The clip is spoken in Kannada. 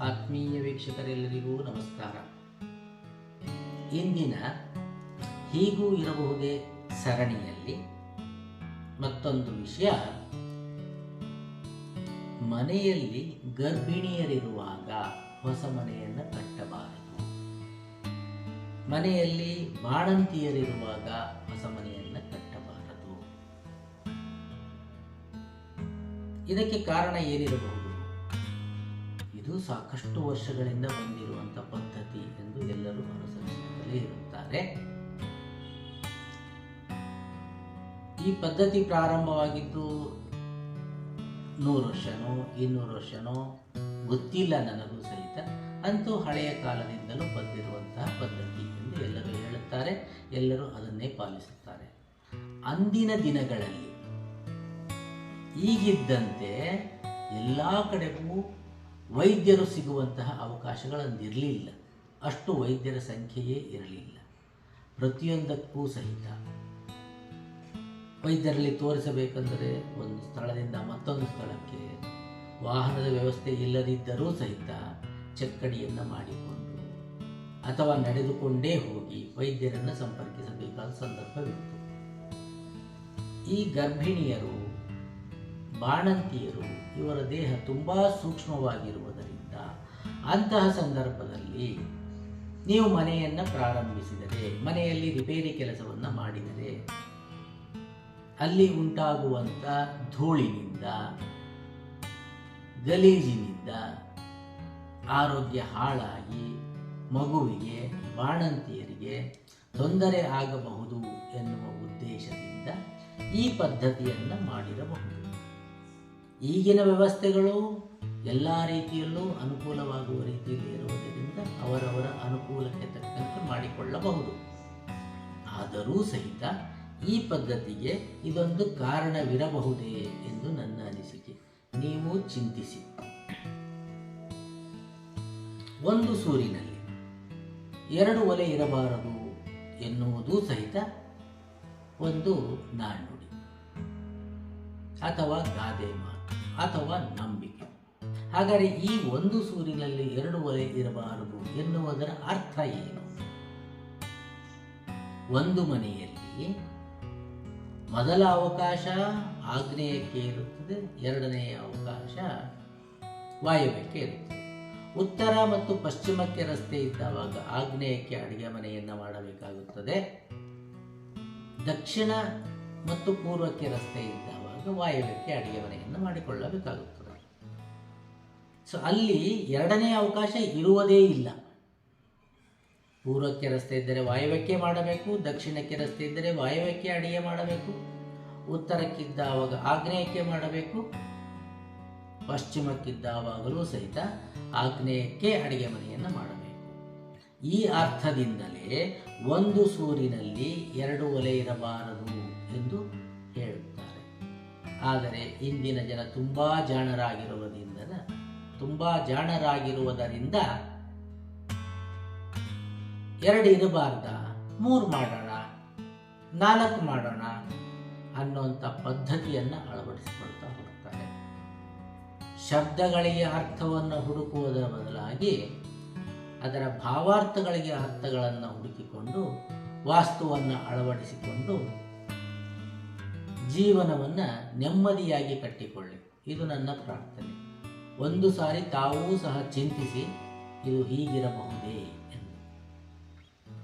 ಆತ್ಮೀಯ ವೀಕ್ಷಕರೆಲ್ಲರಿಗೂ ನಮಸ್ಕಾರ. ಇಂದಿನ ಹೀಗೂ ಇರಬಹುದೇ ಸರಣಿಯಲ್ಲಿ ಮತ್ತೊಂದು ವಿಷಯ. ಮನೆಯಲ್ಲಿ ಗರ್ಭಿಣಿಯರಿರುವಾಗ ಹೊಸ ಮನೆಯನ್ನು ಕಟ್ಟಬಾರದು. ಮನೆಯಲ್ಲಿ ಬಾಣಂತಿಯರಿರುವಾಗ ಹೊಸ ಮನೆಯನ್ನು ಕಟ್ಟಬಾರದು. ಇದಕ್ಕೆ ಕಾರಣ ಏನಿರಬಹುದು? ಇದು ಸಾಕಷ್ಟು ವರ್ಷಗಳಿಂದ ಬಂದಿರುವಂತಹ ಪದ್ಧತಿ ಎಂದು ಎಲ್ಲರೂ ಅನುಸರಿಸುತ್ತಲೇ ಇರುತ್ತಾರೆ. ಈ ಪದ್ಧತಿ ಪ್ರಾರಂಭವಾಗಿದ್ದು ನೂರು ವರ್ಷನೋ, ಇನ್ನೂರು ವರ್ಷನೋ ಗೊತ್ತಿಲ್ಲ ನನಗೂ ಸಹಿತ. ಅಂತೂ ಹಳೆಯ ಕಾಲದಿಂದಲೂ ಬಂದಿರುವಂತಹ ಪದ್ಧತಿ ಎಂದು ಎಲ್ಲರೂ ಹೇಳುತ್ತಾರೆ, ಎಲ್ಲರೂ ಅದನ್ನೇ ಪಾಲಿಸುತ್ತಾರೆ. ಅಂದಿನ ದಿನಗಳಲ್ಲಿ ಈಗಿದ್ದಂತೆ ಎಲ್ಲ ಕಡೆಗೂ ವೈದ್ಯರು ಸಿಗುವಂತಹ ಅವಕಾಶಗಳಂದಿರಲಿಲ್ಲ. ಅಷ್ಟು ವೈದ್ಯರ ಸಂಖ್ಯೆಯೇ ಇರಲಿಲ್ಲ. ಪ್ರತಿಯೊಂದಕ್ಕೂ ಸಹಿತ ವೈದ್ಯರಲ್ಲಿ ತೋರಿಸಬೇಕೆಂದರೆ ಒಂದು ಸ್ಥಳದಿಂದ ಮತ್ತೊಂದು ಸ್ಥಳಕ್ಕೆ ವಾಹನದ ವ್ಯವಸ್ಥೆ ಇಲ್ಲದಿದ್ದರೂ ಸಹಿತ ಚಕ್ಕಡಿಯನ್ನು ಮಾಡಿಕೊಂಡು ಅಥವಾ ನಡೆದುಕೊಂಡೇ ಹೋಗಿ ವೈದ್ಯರನ್ನು ಸಂಪರ್ಕಿಸಬೇಕಾದ ಸಂದರ್ಭವಿತ್ತು. ಈ ಗರ್ಭಿಣಿಯರು ಬಾಣಂತಿಯರು ಇವರ ದೇಹ ತುಂಬ ಸೂಕ್ಷ್ಮವಾಗಿರುವುದರಿಂದ ಅಂತಹ ಸಂದರ್ಭದಲ್ಲಿ ನೀವು ಮನೆಯನ್ನು ಪ್ರಾರಂಭಿಸಿದರೆ, ಮನೆಯಲ್ಲಿ ರಿಪೇರಿ ಕೆಲಸವನ್ನು ಮಾಡಿದರೆ, ಅಲ್ಲಿ ಉಂಟಾಗುವಂಥ ಧೂಳಿನಿಂದ, ಗಲೀಜಿನಿಂದ ಆರೋಗ್ಯ ಹಾಳಾಗಿ ಮಗುವಿಗೆ, ಬಾಣಂತಿಯರಿಗೆ ತೊಂದರೆ ಆಗಬಹುದು ಎನ್ನುವ ಉದ್ದೇಶದಿಂದ ಈ ಪದ್ಧತಿಯನ್ನು ಮಾಡಿರಬಹುದು. ಈಗಿನ ವ್ಯವಸ್ಥೆಗಳು ಎಲ್ಲ ರೀತಿಯಲ್ಲೂ ಅನುಕೂಲವಾಗುವ ರೀತಿಯಲ್ಲಿ ಇರುವುದರಿಂದ ಅವರವರ ಅನುಕೂಲಕ್ಕೆ ತಕ್ಕಂತೆ ಮಾಡಿಕೊಳ್ಳಬಹುದು. ಆದರೂ ಸಹಿತ ಈ ಪದ್ಧತಿಗೆ ಇದೊಂದು ಕಾರಣವಿರಬಹುದೇ ಎಂದು ನನ್ನ ಅನಿಸಿಕೆ. ನೀವು ಚಿಂತಿಸಿ. ಒಂದು ಸೂರಿನಲ್ಲಿ ಎರಡು ಒಲೆ ಇರಬಾರದು ಎನ್ನುವುದು ಸಹಿತ ಒಂದು ನಾಣ್ಣುಡಿ ಅಥವಾ ಗಾದೆ ಮಾತು. ಅಥವಾ ನಂಬಿಕೆ. ಹಾಗಾದರೆ ಈ ಒಂದು ಸೂರಿನಲ್ಲಿ ಎರಡು ಒಲೆ ಇರಬಾರದು ಎನ್ನುವುದರ ಅರ್ಥ ಏನು? ಒಂದು ಮನೆಯಲ್ಲಿ ಮೊದಲ ಅವಕಾಶ ಆಗ್ನೇಯಕ್ಕೆ ಇರುತ್ತದೆ ಎರಡನೆಯ ಅವಕಾಶ ವಾಯುವ್ಯಕ್ಕೆ ಇರುತ್ತದೆ. ಉತ್ತರ ಮತ್ತು ಪಶ್ಚಿಮಕ್ಕೆ ರಸ್ತೆ ಇದ್ದಾಗ ಆಗ್ನೇಯಕ್ಕೆ ಅಡುಗೆ ಮನೆಯನ್ನು ಮಾಡಬೇಕಾಗುತ್ತದೆ. ದಕ್ಷಿಣ ಮತ್ತು ಪೂರ್ವಕ್ಕೆ ರಸ್ತೆ ಇದ್ದಾವಾಗ ವಾಯವ್ಯಕ್ಕೆ ಅಡಿಗೆ ಮನೆಯನ್ನು ಮಾಡಿಕೊಳ್ಳಬೇಕಾಗುತ್ತದೆ. ಸೊ ಅಲ್ಲಿ ಎರಡನೇ ಅವಕಾಶ ಇರುವುದೇ ಇಲ್ಲ. ಪೂರ್ವಕ್ಕೆ ರಸ್ತೆ ಇದ್ದರೆ ವಾಯವ್ಯಕ್ಕೆ ಮಾಡಬೇಕು, ದಕ್ಷಿಣಕ್ಕೆ ರಸ್ತೆ ಇದ್ದರೆ ವಾಯವ್ಯಕ್ಕೆ ಅಡಿಗೆ ಮಾಡಬೇಕು ಉತ್ತರಕ್ಕಿದ್ದಾವಾಗ ಆಗ್ನೇಯಕ್ಕೆ ಮಾಡಬೇಕು ಪಶ್ಚಿಮಕ್ಕಿದ್ದಾವಾಗಲೂ ಸಹಿತ ಆಗ್ನೇಯಕ್ಕೆ ಅಡಿಗೆ ಮನೆಯನ್ನು ಮಾಡಬೇಕು. ಈ ಅರ್ಥದಿಂದಲೇ ಒಂದು ಸೂರಿನಲ್ಲಿ ಎರಡು ಒಲೆ ಇರಬಾರದು ಎಂದು ಆದರೆ ಇಂದಿನ ಜನ ತುಂಬ ಜಾಣರಾಗಿರುವುದರಿಂದ ತುಂಬ ಜಾಣರಾಗಿರುವುದರಿಂದ ಎರಡು ಇರಬಾರ್ದ, ಮೂರು ಮಾಡೋಣ, ನಾಲ್ಕು ಮಾಡೋಣ ಅನ್ನುವಂಥ ಪದ್ಧತಿಯನ್ನು ಅಳವಡಿಸಿಕೊಳ್ತಾ ಹೋಗ್ತಾರೆ. ಶಬ್ದಗಳಿಗೆ ಅರ್ಥವನ್ನು ಹುಡುಕುವುದರ ಬದಲಾಗಿ ಅದರ ಭಾವಾರ್ಥಗಳಿಗೆ ಅರ್ಥಗಳನ್ನು ಹುಡುಕಿಕೊಂಡು ವಾಸ್ತುವನ್ನು ಅಳವಡಿಸಿಕೊಂಡು ಜೀವನವನ್ನು ನೆಮ್ಮದಿಯಾಗಿ ಕಟ್ಟಿಕೊಳ್ಳಿ. ಇದು ನನ್ನ ಪ್ರಾರ್ಥನೆ. ಒಂದು ಸಾರಿ ತಾವೂ ಸಹ ಚಿಂತಿಸಿ ಇದು ಹೀಗಿರಬಹುದೇ?